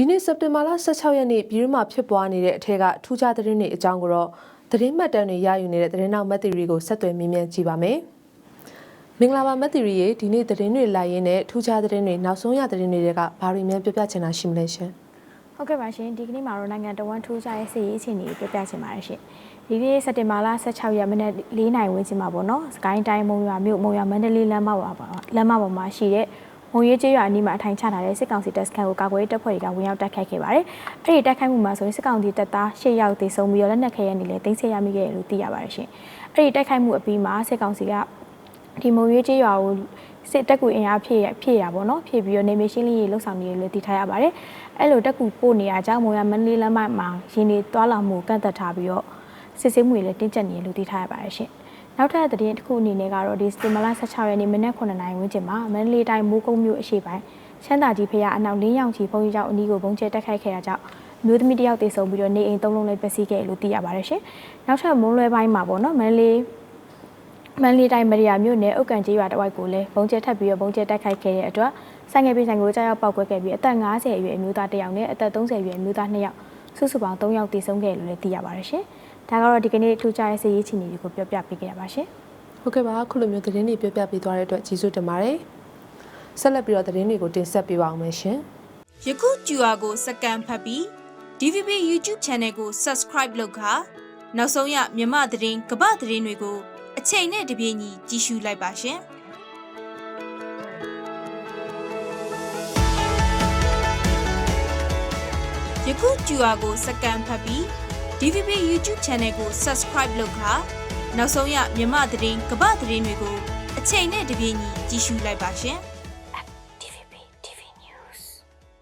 ဒီနေ့စက်တင်ဘာလ16ရက်နေ့ပြည်တွင်းမှာဖြစ်ပွားနေတဲ့အထက်ကထူးခြားသတင်းတွေအကြောင်းကိုတော့သတင်းမှတ်တမ်းတွေရယူနေတဲ့သတင်းနောက်မက်သီရီကိုဆက်သွယ်မြင်မြန်ကြည့်ပါမယ်။မင်္ဂလာပါမက်သီရီရေဒီနေ့သတင်းတွေလိုက်ရင်းနဲ့ထူးခြားသတင်းတွေနောက်ဆုံးရသတင်းတွေကဘာတွေများပြောပြချင်တာရှိမလဲရှင်ဟုတ်ကဲ့ပါရှင်ဒီကနေ့မှာတော့နိုင်ငံတော်ဝန်ထူးခြားရဲ့စီရေးအခြေအနေကိုပြောပြချင်ပါတယ်ရှင်ဒီနေ့စက်တင်ဘာလ16ရက်မနေ့4နိုင်ဝန်းကျင်မှာပေါ့နော်စကိုင်းတိုင်းမုံရွာမြို့မုံရွာမန္တလေးလမ်းမပေါ်ပါလမ်းမပေါ်မှာရှိတဲ့ မုံရွေးကျေးရွာအနီးမှာအထိုင်ချထားတဲ့စစ်ကောင်စီတပ်စခန်းကိုကာကွယ်ရေးတပ်ဖွဲ့တွေကဝင်ရောက်တိုက်ခိုက်ခဲ့ပါတယ်အဲ့ဒီတိုက်ခိုက်မှုမှာဆိုရင်စစ်ကောင်စီတပ်သား10ယောက်သေဆုံးပြီးတော့လက်နက်ခဲယမ်းတွေလည်းတင်ဆက်ရမိခဲ့တယ်လို့သိရပါတယ်ရှင်အဲ့ဒီတိုက်ခိုက်မှုအပြီးမှာစစ်ကောင်စီကဒီမုံရွေးကျေးရွာကိုစစ်တပ်ကူအင်အားဖြည့်ဖြည့်ရပါတော့ဖြည့်ပြီးတော့နေမရှင်းလေးလှုပ်ဆောင်နေတယ်လို့သိထားရပါတယ်အဲ့လိုတက်ကူပို့နေရကြောင်းမုံရမန္တလေးလမ်းမမှာရင်းနေသွားလာမှုကန့်သက်ထားပြီးတော့ စစ်ဆေးမှုတွေလည်းတင်းကျပ်နေတယ်လို့သိထားရပါတယ်ရှင်နောက်ထပ်သတင်းတစ်ခုအနေနဲ့ကတော့ဒီစတင်မလာ16ရက်နေ့မနက်9:00နာရီဝန်းကျင်မှာမန္တလေးတိုင်းမိုးကုတ်မြို့အရှေ့ပိုင်းချမ်းသာကြီးဖရာအနောက်လင်းရောင်ချီဘုံကြီးကျောင်းအနီးကိုဘုံကျဲတက်ခိုက်ခဲ့တာကြောင့်မျိုးသမီးတစ်ယောက်တေဆုံးပြီးတော့နေအိမ်သုံးလုံးလည်းပျက်စီးခဲ့လို့သိရပါတယ်ရှင်နောက်ထပ်မုံလွယ်ပိုင်းမှာပေါ့နော်မန္တလေးမန္တလေးတိုင်းမရိယာမြို့နယ်အုတ်ကန်ကျေးရွာတဝိုက်ကိုလည်းဘုံကျဲထပ်ပြီးတော့ဘုံကျဲတက်ခိုက်ခဲ့တဲ့အတွက်ဆိုင်ငယ်ပြည်ဆိုင်ကိုကြားရောက်ပောက်ကွဲခဲ့ပြီးအသက်50အရွယ်အမျိုးသားတစ်ယောက်နဲ့အသက်30အရွယ်အမျိုးသား2ယောက်စုစုပေါင်း3ယောက်တေဆုံးခဲ့လို့လည်းသိရပါတယ်ရှင် ဒါကတော့ဒီကနေ့ထူးခြားတဲ့စီးရေးချီနေတွေကိုပြောပြပေးခဲ့ရပါရှင်။ဟုတ်ကဲ့ပါခုလိုမျိုးသတင်းတွေပြောပြပေးသွားတဲ့အတွက်ကျေးဇူးတင်ပါတယ်။ဆက်လက်ပြီးတော့သတင်းတွေကိုတင်ဆက်ပေးပါအောင်မယ်ရှင်။ယခု QR ကိုစကန်ဖတ်ပြီး DVB YouTube Channel ကို Subscribe လုပ်ခါနောက်ဆုံးရမြမသတင်းကပသတင်းတွေကိုအချိန်နဲ့တပြေးညီကြည့်ရှုလိုက်ပါရှင်။ယခု QR ကိုစကန်ဖတ်ပြီး DVB YouTube Channel ကို Subscribe လုပ်ခါနောက်ဆုံးရမြမသတင်းကပသတင်းတွေကိုအချိန်နဲ့တပြေးညီကြည့်ရှုလိုက်ပါရှင်။